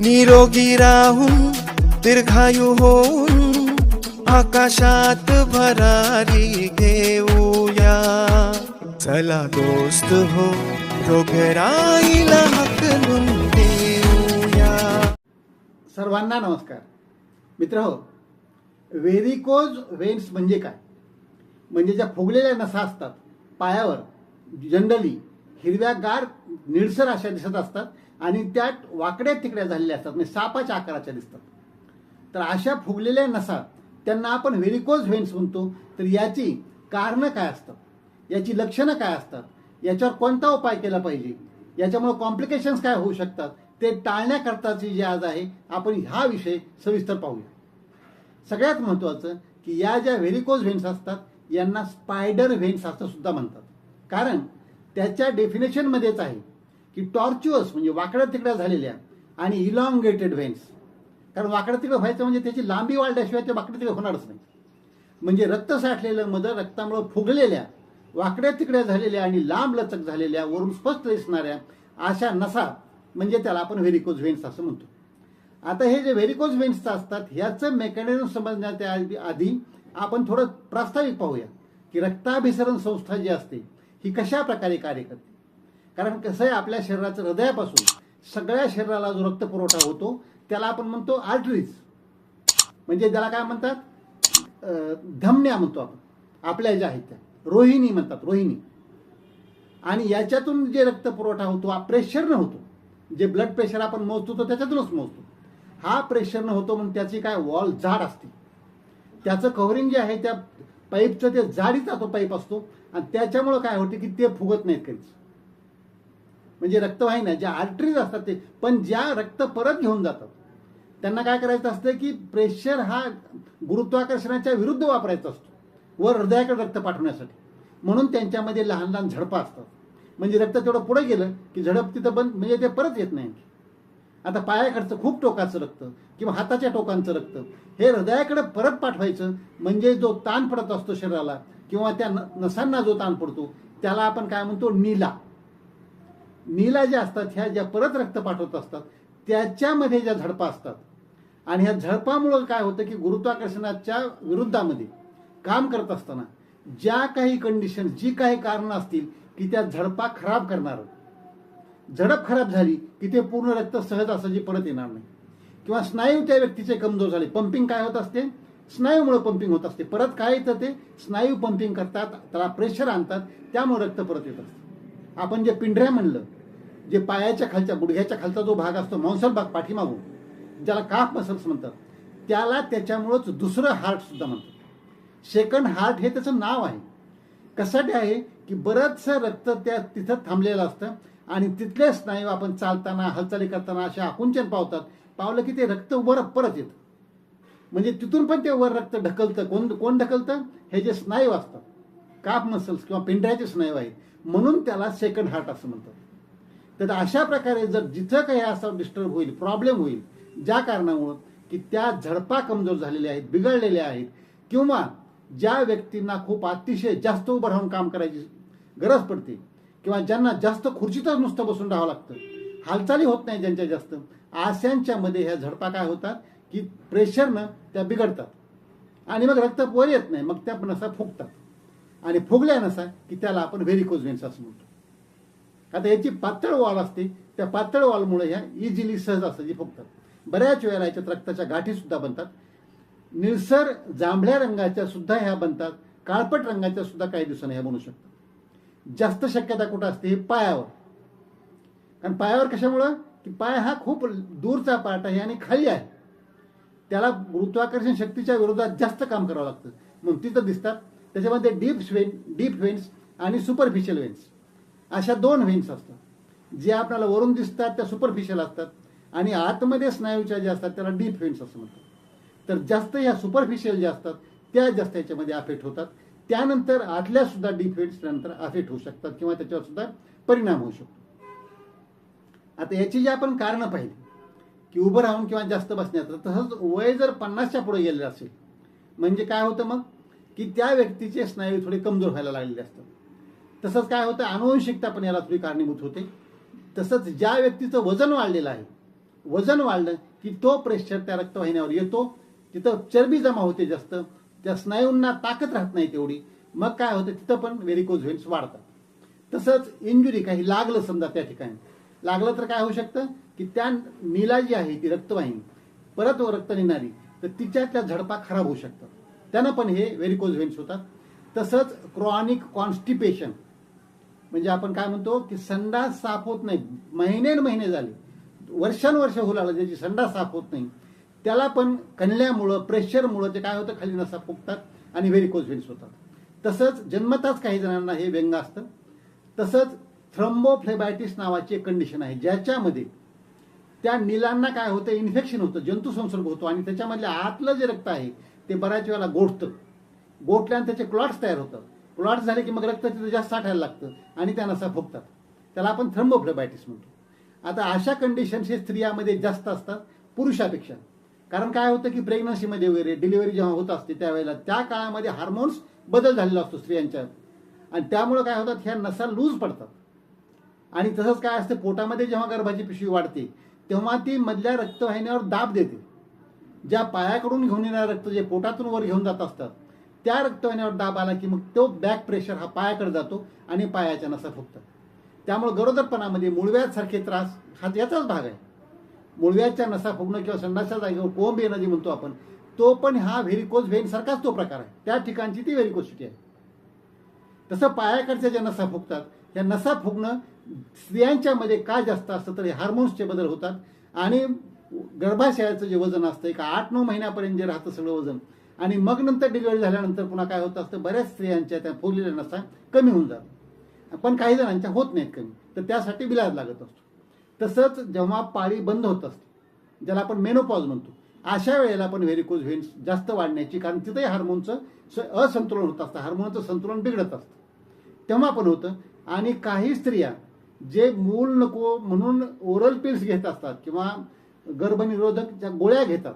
निरोगी राहून दीर्घायू होऊन आकाशात भरारी घेऊया. चला दोस्त हो रोगराईला हकलून देऊया. सर्वांना नमस्कार. मित्र हो व्हेरिकोज वेन्स म्हणजे काय? म्हणजे ज्या फुगलेल्या नसा असतात पायावर जनरली हिरव्यागार निळसर अशा दिसत असतात आणि त्या वाकड्या तिकड्या झालेल्या असतात म्हणजे सापाच्या आकाराच्या दिसतात. तर अशा फुगलेल्या नसा त्यांना आपण व्हेरिकोज व्हेन्स म्हणतो तर याची कारणं काय असतात? याची लक्षणं काय असतात? याच्यावर कोणता उपाय केला पाहिजे? याच्यामुळे कॉम्प्लिकेशन्स काय होऊ शकतात? ते टाळण्याकरताची जे आज आहे आपण हा विषय सविस्तर पाहूया. सगळ्यात महत्त्वाचं की या ज्या व्हेरिकोज व्हेन्स असतात यांना स्पायडर व्हेन्स असं सुद्धा म्हणतात. कारण त्याच्या डेफिनेशनमध्येच आहे. की टॉर्च्युअस म्हणजे वाकड्या तिकड्या झालेल्या आणि इलॉंगेटेड व्हेन्स कारण वाकड्या तिकडं व्हायचं म्हणजे त्याची लांबी वाढल्याशिवाय ते वाकड्या तिकडे होणारच नाही. म्हणजे रक्त साठलेलं मध रक्तामुळे फुगलेल्या वाकड्या तिकड्या झालेल्या आणि लांब लचक झालेल्या वरून स्पष्ट दिसणाऱ्या अशा नसा म्हणजे त्याला आपण व्हेरिकोज व्हेन्स असं म्हणतो. आता हे जे व्हेरिकोज व्हेन्स असतात ह्याचं मेकॅनिझम समजण्याच्या आधी- आधी आपण थोडं प्रास्ताविक पाहूया की रक्ताभिसरण संस्था जी असते ही कशा प्रकारे कार्य करते? कारण कसं आहे आपल्या शरीराचं हृदयापासून सगळ्या शरीराला जो रक्त पुरवठा होतो त्याला आपण म्हणतो आर्टरीज. म्हणजे त्याला काय म्हणतात? धमन्या म्हणतो आपण. आपल्या ज्या आहेत त्या. रोहिणी म्हणतात रोहिणी. आणि याच्यातून जे रक्त पुरवठा होतो हा प्रेशरनं होतो. जे ब्लड प्रेशर आपण मोजतो तो त्याच्यातूनच मोजतो. हा प्रेशरनं होतो म्हणून त्याची काय वॉल जाड असते. त्याचं कव्हरिंग जे आहे त्या पाईपचं ते जाडीचा तो पाईप असतो. आणि त्याच्यामुळं काय होते की ते फुगत नाहीत काहीच म्हणजे रक्तवाहिन्या ज्या आर्टरीज असतात ते पण ज्या रक्त परत घेऊन जातात त्यांना काय करायचं असतं की प्रेशर हा गुरुत्वाकर्षणाच्या विरुद्ध वापरायचा असतो वर हृदयाकडे रक्त पाठवण्यासाठी. म्हणून त्यांच्यामध्ये लहान लहान झडपा असतात. म्हणजे रक्त तेवढं पुढे गेलं की झडप तिथं बंद म्हणजे ते परत येत नाही. आता पायाकडचं खूप टोकाचं रक्त किंवा हाताच्या टोकांचं रक्त हे हृदयाकडे परत पाठवायचं म्हणजे जो ताण पडत असतो शरीराला किंवा त्या न- नसांना जो ताण पडतो त्याला आपण काय म्हणतो नीला. नीला ज्या असतात ह्या ज्या परत रक्त पाठवत असतात त्याच्यामध्ये ज्या झडपा असतात. आणि ह्या झडपामुळं काय होतं की गुरुत्वाकर्षणाच्या विरुद्धामध्ये काम करत असताना ज्या काही कंडिशन जी काही कारणं असतील की त्या झडपा खराब करणार. झडप खराब झाली की ते पूर्ण रक्त सहज असं जी परत येणार नाही. किंवा स्नायू त्या व्यक्तीचे कमजोर झाले. पंपिंग काय होत असते? स्नायूमुळे पंपिंग होत असते. परत काय येतं ते? स्नायू पंपिंग करतात त्याला प्रेशर आणतात त्यामुळे रक्त परत येत असते. आपण जे पिंढऱ्या म्हणलं जे पायाच्या खालच्या गुडघ्याच्या खालचा जो भाग असतो मांसल भाग पाठीमागून ज्याला काफ मसल्स म्हणतात त्याला त्याच्यामुळंच दुसरं हार्ट सुद्धा म्हणतात. सेकंड हार्ट हे त्याचं नाव आहे. कशासाठी आहे? की बरंचसं रक्त त्या तिथं थांबलेलं असतं आणि तिथले स्नायू आपण चालताना हालचाली करताना असे आकुंचन पावतात. पावलं की ते रक्त वर परत येतं. म्हणजे तिथून पण ते वर रक्त ढकलतं. कोण कोण ढकलतं? हे जे स्नायू असतात काप मसल्स किंवा पिंढऱ्याचे स्नायू आहेत. म्हणून त्याला सेकंड हार्ट असं म्हणतात. तर अशा प्रकारे जर जिथं काही असं डिस्टर्ब होईल प्रॉब्लेम होईल ज्या कारणामुळं की त्या झडपा कमजोर झालेल्या आहेत बिघडलेल्या आहेत किंवा ज्या व्यक्तींना खूप अतिशय जास्त उभं राहून काम करायची गरज पडते किंवा ज्यांना जास्त खुर्चीतच नुसतं बसून राहावं लागतं हालचाली होत नाही ज्यांच्या जास्त आस्यांच्या मध्ये ह्या झडपा काय होतात? की प्रेशरनं त्या बिघडतात. आणि मग रक्त वर येत नाही मग त्या नसा फुगतात. आणि फुगल्या नसा की त्याला आपण व्हेरिकोज व्हेन्स असं म्हणतो. आता याची पातळ वॉल असते त्या पातळ वालमुळे ह्या इझिली सहज असतात जी फुगतात. बऱ्याच वेळेला याच्यात रक्ताच्या गाठी सुद्धा बनतात. निळसर जांभळ्या रंगाच्या सुद्धा ह्या बनतात. काळपट रंगाच्या सुद्धा काही दिवसांना ह्या बनू शकतात. जास्त शक्यता कुठं असते? हे पायावर. कारण पायावर कशामुळं? की पाय हा खूप दूरचा पार्ट आहे आणि खाली आहे. त्याला गुरुत्वाकर्षण शक्तीच्या विरोधात जास्त काम करावं लागतं. मग तिथं दिसतात त्याच्यामध्ये डीप वेन डीप व्हेन्स आणि सुपरफिशियल व्हेन्स अशा दोन व्हेन्स असतात. जे आपल्याला वरून दिसतात त्या सुपरफिशियल असतात. आणि आतमध्ये स्नायूच्या ज्या असतात त्याला डीप व्हेन्स असं म्हणतात. तर जास्त ह्या सुपरफिशियल ज्या असतात त्या जास्त याच्यामध्ये अफेक्ट होतात. त्यानंतर आतल्या सुद्धा डीप व्हेन्स नंतर अफेक्ट होऊ शकतात किंवा त्याच्यावर सुद्धा परिणाम होऊ शकतो. आता याची जी आपण कारणं पाहिली की उभं राहून किंवा जास्त बसण्याचं तसंच वय जर पन्नासच्या पुढे गेलेलं असेल म्हणजे काय होतं मग? की त्या व्यक्तीचे स्नायू थोडे कमजोर व्हायला लागलेले असतात. तसंच काय होतं अनुवंशिकता पण याला थोडी कारणीभूत होते. तसंच ज्या व्यक्तीचं वजन वाढलेलं आहे वजन वाढलं की तो प्रेशर त्या रक्तवाहिन्यावर येतो तिथं चरबी जमा होते जास्त त्या स्नायूंना ताकद राहत नाही तेवढी. मग काय होतं तिथं पण व्हेरिकोज व्हेन्स वाढतात. तसंच इंजुरी काही लागलं समजा त्या ठिकाणी. लागलं तर काय होऊ शकतं की त्या नीला जी आहे ती रक्तवाहिनी. परत व रक्त नेणारी तर तिच्यातल्या झडपा खराब होऊ शकतात. त्यानं पण हे व्हेरिकोज व्हेन्स होतात. तसंच क्रॉनिक कॉन्स्टिपेशन म्हणजे आपण काय म्हणतो की संडास साफ होत नाही. महिने न महिने झाले. वर्षानुवर्ष होऊ लागलं. ज्याची संडास साफ होत नाही. त्याला पण कणल्यामुळं प्रेशरमुळं ते काय होतं? खाली नसा फुगतात आणि व्हेरिकोज व्हेन्स होतात. तसंच जन्मताच काही जणांना हे व्यंग असतं. तसंच थ्रम्बोफ्लेबायटिस नावाची एक कंडिशन आहे. ज्याच्यामध्ये त्या निलांना काय होतं? इन्फेक्शन होतं. जंतुसंसर्ग होतो. आणि त्याच्यामधल्या आतलं जे रक्त आहे ते बऱ्याच वेळेला गोठतं. गोठल्यानं त्याचे क्लॉट्स तयार होतात. क्लॉट्स झाले की मग रक्त तिथं जास्त साठायला लागतं आणि त्या नसा फुगतात त्याला आपण थ्रम्बोफ्लेबायटिस म्हणतो. आता अशा कंडिशन्स हे स्त्रियामध्ये जास्त असतात पुरुषापेक्षा. कारण काय होतं की प्रेग्नन्सीमध्ये वगैरे डिलिव्हरी जेव्हा होत असते त्यावेळेला त्या काळामध्ये हार्मोन्स बदल झालेला असतो स्त्रियांच्या. आणि त्यामुळं काय होतात ह्या नसा लूज पडतात. आणि तसंच काय असतं पोटामध्ये जेव्हा गर्भाची पिशवी वाढते तेव्हा ती मधल्या रक्तवाहिन्यावर दाब देते. ज्या पायाकडून घेऊन येणारं रक्त जे पोटातून वर घेऊन जात असतात त्या रक्तवाहिन्यावर दाब आला की मग तो बॅक प्रेशर हा पायाकडे जातो आणि पायाच्या नसा फुगतात त्यामुळे गरोदरपणामध्ये मुळव्यासारखे त्रास हा याचाच भाग आहे. मुळव्याच्या नसा फुगणं किंवा संडासच्या जागेवर कोंब येणं जे म्हणतो आपण तो पण हा व्हेरिकोज व्हेन सारखाच तो प्रकार आहे. त्या ठिकाणची ती व्हेरिकोसिटी आहे. तसं पायाकडच्या ज्या नसा फुगतात या नसा फुगणं स्त्रियांच्या का जास्त असतं तर हार्मोन्सचे बदल होतात आणि गर्भाशयाचं जे वजन असतं एक आठ नऊ महिन्यापर्यंत जे राहतं सगळं वजन. आणि मग नंतर डिलिव्हरी झाल्यानंतर पुन्हा काय होत असतं बऱ्याच स्त्रियांच्या त्या फुगलेल्या नसा कमी होऊन जातात. पण काही जणांच्या होत नाहीत कमी. तर त्यासाठी बिलाज लागत असतो. तसंच जेव्हा पाळी बंद होत असते ज्याला आपण मेनोपॉज म्हणतो अशा वेळेला पण व्हेरिकोज व्हेन्स जास्त वाढण्याची कारण तिथंही हार्मोनचं स- असंतुलन होत असतं. हार्मोनचं संतुलन बिघडत असतं. तेव्हा पण होतं. आणि काही स्त्रिया जे मूल नको म्हणून ओरल पिल्स घेत असतात किंवा गर्भनिरोधक ज्या गोळ्या घेतात.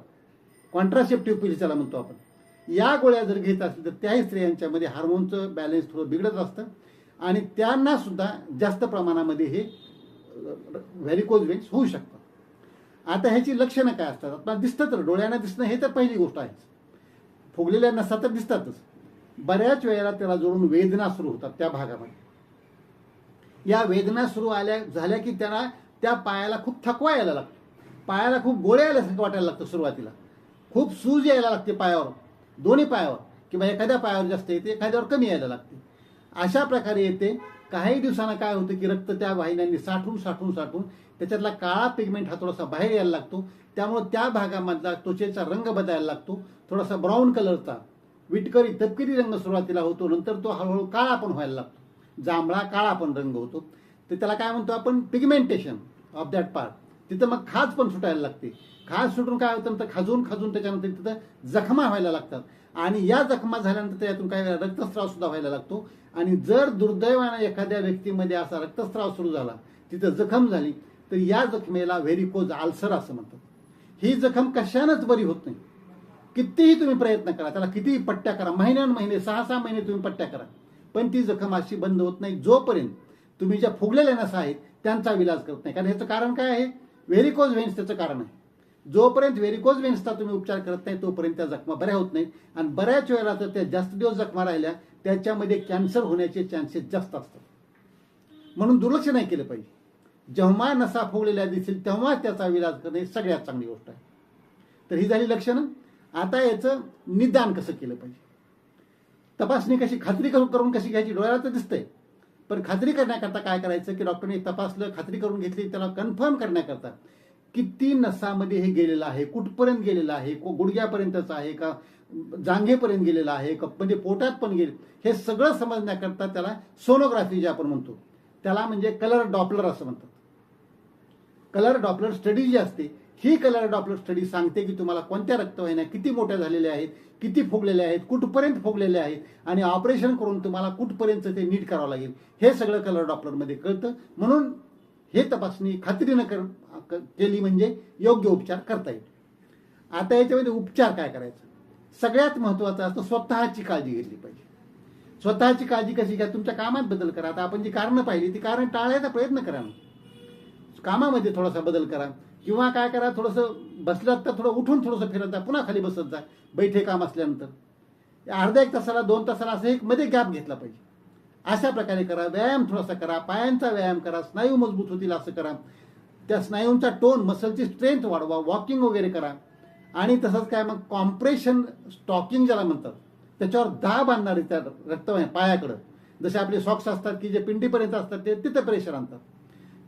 कॉन्ट्रासेप्टिव्ह पिल्स ज्याला म्हणतो आपण. या गोळ्या जर घेत असतील तर त्याही स्त्रियांच्यामध्ये हार्मोनचं बॅलन्स थोडं बिघडत असतं. आणि त्यांना सुद्धा जास्त प्रमाणामध्ये हे व्हॅरिकोज वेन्स होऊ शकतात. आता ह्याची लक्षणं काय असतात? आपल्याला दिसतं तर डोळ्यांना दिसणं हे तर पहिली गोष्ट आहेच. फुगलेल्या नसा तर दिसतातच. बऱ्याच वेळेला त्याला जोडून वेदना सुरू होतात त्या भागामध्ये. या वेदना सुरू आल्या झाल्या की त्यांना त्या पायाला खूप थकवा यायला लागतो. पायाला खूप गोळ्या आल्यासारखं वाटायला लागतं सुरुवातीला. खूप सूज यायला लागते पायावर दोन्ही पायावर किंवा एखाद्या पायावर जास्त येते एखाद्यावर कमी यायला लागते. अशा प्रकारे येते. काही दिवसांना काय होतं की रक्त त्या वाहिन्यांनी साठून साठून साठून त्याच्यातला काळा पिगमेंट हा थोडासा बाहेर यायला लागतो. त्यामुळे त्या भागामधला त्वचेचा रंग बदलायला लागतो. थोडासा ब्राऊन कलरचा विटकरी तपकिरी रंग सुरुवातीला होतो. नंतर तो हळूहळू काळा पण व्हायला लागतो. जांभळा काळा पण रंग होतो. तर त्याला काय म्हणतो आपण? पिगमेंटेशन ऑफ दॅट पार्ट तिथं मग खाज पण सुटायला लागते. खाज सुटून काय होतं? तर खाजून खाजून त्याच्यानंतर तिथं जखमा व्हायला लागतात. आणि या जखमा झाल्यानंतर त्यातून काही वेळा रक्तस्राव सुद्धा व्हायला लागतो. आणि जर दुर्दैवानं एखाद्या व्यक्तीमध्ये असा रक्तस्राव सुरू झाला तिथं जखम झाली तर या जखमेला व्हेरिकोज आल्सर असं म्हणतात. ही जखम कशानंच बरी होत नाही. कितीही तुम्ही प्रयत्न करा त्याला कितीही पट्ट्या करा महिन्यान महिने सहा सहा महिने तुम्ही पट्ट्या करा. पण ती जखम अशी बंद होत नाही जोपर्यंत तुम्ही ज्या फुगलेल्या नसा आहेत त्यांचा विलाज करत नाही. कारण ह्याचं कारण काय आहे? व्हेरिकोज व्हेन्स त्याचं कारण आहे. जोपर्यंत व्हेरिकोज व्हेन्सचा तुम्ही उपचार करत नाही तोपर्यंत त्या जखमा बऱ्या होत नाहीत. आणि बऱ्याच वेळेला तर त्या जास्त दिवस जखमा राहिल्या त्याच्यामध्ये कॅन्सर होण्याचे चान्सेस जास्त असतात. म्हणून दुर्लक्ष नाही केलं पाहिजे. जेव्हा नसा फुगलेल्या दिसेल तेव्हा त्याचा विलाज करणे सगळ्यात चांगली गोष्ट आहे. तर ही झाली लक्षणं. आता याचं निदान कसं केलं पाहिजे? तपासणी कशी खात्री करून करून कशी घ्यायची? डोळ्याला तर दिसतंय. पण खात्री करण्याकरता काय करायचं की डॉक्टरने तपासलं खात्री करून घेतली त्याला कन्फर्म करण्याकरता किती नसामध्ये हे गेलेलं आहे कुठपर्यंत गेलेलं आहे को गुडघ्यापर्यंतच आहे का जांघेपर्यंत गेलेलं आहे का म्हणजे पोटात पण गेले हे सगळं समजण्याकरता त्याला सोनोग्राफी जे आपण म्हणतो त्याला म्हणजे कलर डॉपलर असं म्हणतात. कलर डॉपलर स्टडी जी असते ही कलर डॉपलर स्टडी सांगते की तुम्हाला कोणत्या रक्तवाहिन्या किती मोठ्या झालेल्या आहेत किती फुगलेल्या आहेत कुठपर्यंत फुगलेल्या आहेत आणि ऑपरेशन करून तुम्हाला कुठपर्यंत ते नीट करावं लागेल. हे सगळं कलर डॉपलरमध्ये कळतं. म्हणून हे तपासणी खात्रीनं कर केली म्हणजे योग्य उपचार करता येईल. आता याच्यामध्ये उपचार काय करायचा? सगळ्यात महत्त्वाचा असतो स्वतःची काळजी घेतली पाहिजे. स्वतःची काळजी कशी घ्या? तुमच्या कामात बदल करा. आता आपण जी कारणं पाहिली ती कारण टाळायचा प्रयत्न करा ना. कामामध्ये थोडासा बदल करा. किंवा काय करा थोडंसं बसलात तर थोडं उठून थोडंसं फिरत जा पुन्हा खाली बसत जा बैठे काम असल्यानंतर. अर्ध्या एक तासाला दोन तासाला असं एक मध्ये गॅप घेतला पाहिजे. अशा प्रकारे करा व्यायाम थोडासा करा पायांचा व्यायाम करा स्नायू मजबूत होतील असं करा. त्या स्नायूंचा टोन मसलची स्ट्रेंथ वाढवा वॉकिंग वगैरे करा. आणि तसंच काय मग कॉम्प्रेशन स्टॉकिंग ज्याला म्हणतात त्याच्यावर दाब आणणारे त्या रक्तवाहिन्या पायाकडं. जसे आपले सॉक्स असतात की जे पिंडीपर्यंत असतात ते तिथं प्रेशर आणतात.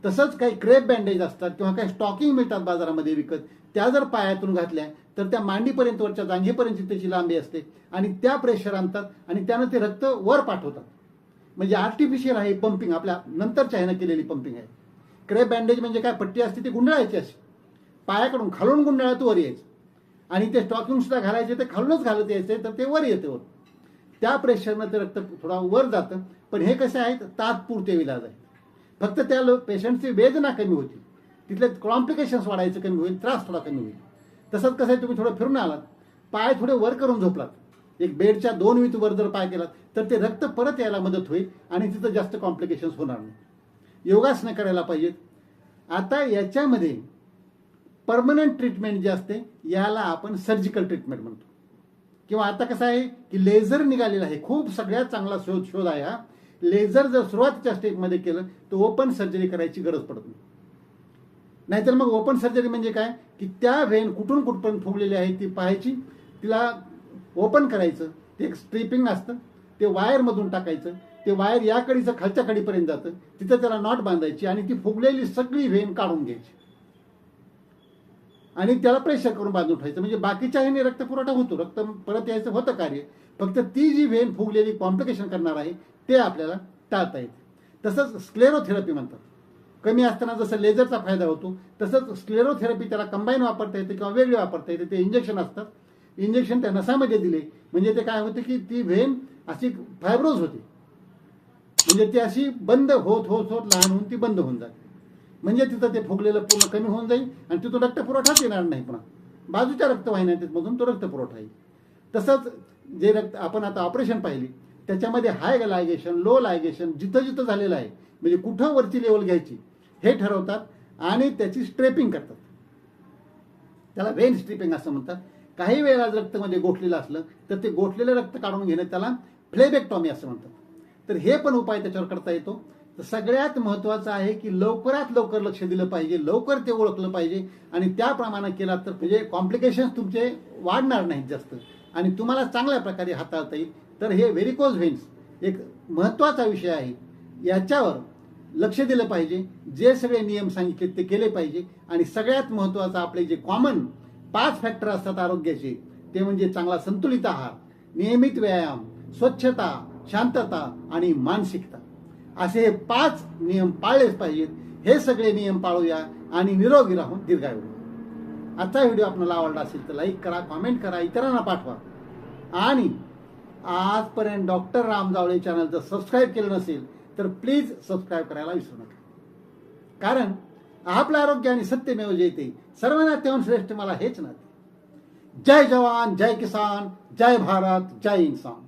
तसंच काही क्रेप बँडेज असतात किंवा काही स्टॉकिंग मिळतात बाजारामध्ये विकत त्या जर पायातून घातल्या तर त्या मांडीपर्यंत वरच्या जांघेपर्यंत त्याची लांबी असते आणि त्या प्रेशर आणतात आणि त्यानं ते रक्त वर पाठवतात. म्हणजे आर्टिफिशियल आहे पंपिंग आपल्या नंतरच्या ह्यानं केलेली पंपिंग आहे. क्रेप बँडेज म्हणजे काय? पट्टी असते ती गुंडाळायची अशी. पायाकडून खालून गुंडाळ्यात वर यायचं. आणि ते स्टॉकिंग सुद्धा घालायचे ते खालूनच घालत यायचे तर ते वर येते वर. त्या प्रेशरनं ते रक्त थोडा वर जातं. पण हे कसे आहेत? तात्पुरते इलाज आहेत. फक्त त्या लोक पेशंटची वेदना कमी होती. तिथले कॉम्प्लिकेशन्स वाढायचं कमी होईल त्रास थोडा कमी होईल. तसंच कसं आहे तुम्ही थोडं फिरून आलात पाय थोडे वर करून झोपलात. एक बेडच्या दोन वीत वर जर पाय केलात तर ते रक्त परत यायला मदत होईल आणि तिथं जास्त कॉम्प्लिकेशन्स होणार नाही. योगासनं करायला पाहिजेत. आता याच्यामध्ये परमनंट ट्रीटमेंट जी असते याला आपण सर्जिकल ट्रीटमेंट म्हणतो. किंवा आता कसं आहे की लेझर निघालेला आहे. खूप सगळ्यात चांगला शोध शोध आहे हा. लेझर जर सुरुवातीच्या स्टेपमध्ये केलं तर ओपन सर्जरी करायची गरज पडत नाही. नाहीतर मग ओपन सर्जरी म्हणजे काय? की त्या व्हेन कुठून कुठपर्यंत फुगलेली आहे ती पाहायची तिला ओपन करायचं ते एक स्ट्रिपिंग असतं ते वायरमधून टाकायचं ते वायर या कडीचं खालच्या कडीपर्यंत जातं तिथं त्याला नॉट बांधायची आणि ती फुगलेली सगळी व्हेन काढून घ्यायची. आणि त्याला प्रेशर करून बांधून ठेवायचं. म्हणजे बाकीच्या ह्याने रक्तपुरवठा होतो. रक्त परत यायचं होतं कार्य. फक्त ती जी व्हेन फुगलेली कॉम्प्लिकेशन करणार आहे ते आपल्याला टाळता येते. तसंच स्क्लेरोथेरपी म्हणतात. कमी असताना जसं लेझरचा फायदा होतो तसंच स्क्लेरोथेरपी त्याला कंबाईन वापरता येते किंवा वेगळे वापरता येते. ते इंजेक्शन असतात. इंजेक्शन त्या नसामध्ये दिले. म्हणजे ते काय होते की ती व्हेन अशी फायब्रोज होते. म्हणजे ती अशी बंद होत होत होत लहान होऊन ती बंद होऊन जाते. म्हणजे तिथं ते फुगलेलं पूर्ण कमी होऊन जाईल आणि तिथून रक्तपुरवठाच येणार नाही पुन्हा. बाजूच्या रक्तवाहिन्या मधून तो रक्तपुरवठा येईल. तसंच जे रक्त आपण आता ऑपरेशन पाहिली त्याच्यामध्ये हाय लायगेशन लो लायगेशन जिथं जिथं झालेलं आहे. म्हणजे कुठं वरची लेवल घ्यायची हे ठरवतात आणि त्याची स्ट्रेपिंग करतात. त्याला वेन स्ट्रिपिंग असं म्हणतात. काही वेळेला जर म्हणजे गोठलेलं असलं तर ते गोठलेलं रक्त काढून घेणं त्याला फ्लेबेक्टॉमी असं म्हणतात. तर हे पण उपाय त्याच्यावर करता येतो. तर सगळ्यात महत्वाचं आहे की लवकरात लवकर लक्ष दिलं पाहिजे लवकर ते ओळखलं पाहिजे आणि त्याप्रमाणे केला तर म्हणजे कॉम्प्लिकेशन्स तुमचे वाढणार नाहीत जास्त. आणि तुम्हाला चांगल्या प्रकारे हाताळता येईल. तर हे व्हेरिकोज व्हेन्स एक महत्त्वाचा विषय आहे. याच्यावर लक्ष दिलं पाहिजे. जे सगळे नियम सांगितले ते केले पाहिजे. आणि सगळ्यात महत्त्वाचं आपले जे कॉमन पाच फॅक्टर असतात आरोग्याचे ते म्हणजे चांगला संतुलित आहार नियमित व्यायाम स्वच्छता शांतता आणि मानसिकता. असे हे पाच नियम पाळलेच पाहिजेत. हे सगळे नियम पाळूया आणि निरोगी राहून दीर्घायू. आजचा व्हिडिओ आपल्याला आवडला असेल तर लाईक करा कॉमेंट करा इतरांना पाठवा. आणि आजपर्यंत डॉक्टर राम जावळे चॅनल जर सबस्क्राईब केलं नसेल तर प्लीज सबस्क्राईब करायला विसरू नका. कारण आपलं आरोग्य आणि सत्यमेव जयते सर्वांना तेव्हा श्रेष्ठ मला हेच नाते. जय जवान जय किसान जय भारत जय इन्सान